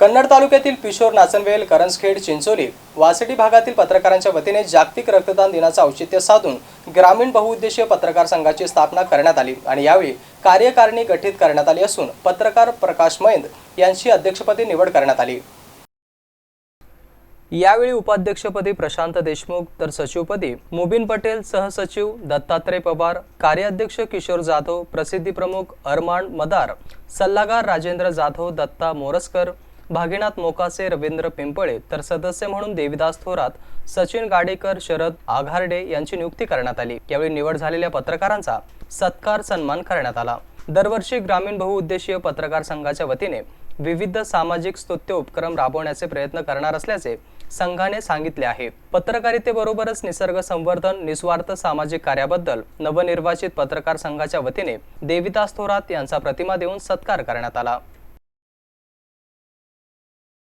कन्नड तालुक्यातील पिशोर नाचनवेल करंजखेड चिंचोली वासडी भागातील पत्रकारांच्या वतीने जागतिक रक्तदान दिनाचं औचित्य साधून ग्रामीण बहुउद्देशीय पत्रकार संघाची स्थापना करण्यात आली आणि यावेळी कार्यकारिणी गठीत करण्यात आली असून पत्रकार प्रकाश मैंद यांची अध्यक्षपदी निवड करण्यात आली. यावेळी उपाध्यक्षपदी प्रशांत देशमुख तर सचिवपदी मुबीन पटेल सहसचिव दत्तात्रय पवार कार्याध्यक्ष किशोर जाधव प्रसिद्धी प्रमुख अरमान मदार सल्लागार राजेंद्र जाधव दत्ता मोरसकर भागीनाथ मोकासे रवींद्र पिंपळे तर सदस्य म्हणून देविदास थोरात सचिन गाडेकर शरद आघारडे यांची नियुक्ती करण्यात आली. यावेळी निवड झालेल्या पत्रकारांचा सत्कार सन्मान करण्यात आला. दरवर्षी ग्रामीण बहुउद्देशीय पत्रकार संघाच्या वतीने विविध सामाजिक स्तुत्य उपक्रम राबवण्याचे प्रयत्न करणार असल्याचे संघाने सांगितले आहे. पत्रकारितेबरोबरच निसर्ग संवर्धन निस्वार्थ सामाजिक कार्याबद्दल नवनिर्वाचित पत्रकार संघाच्या वतीने देविदास थोरात यांचा प्रतिमा देऊन सत्कार करण्यात आला.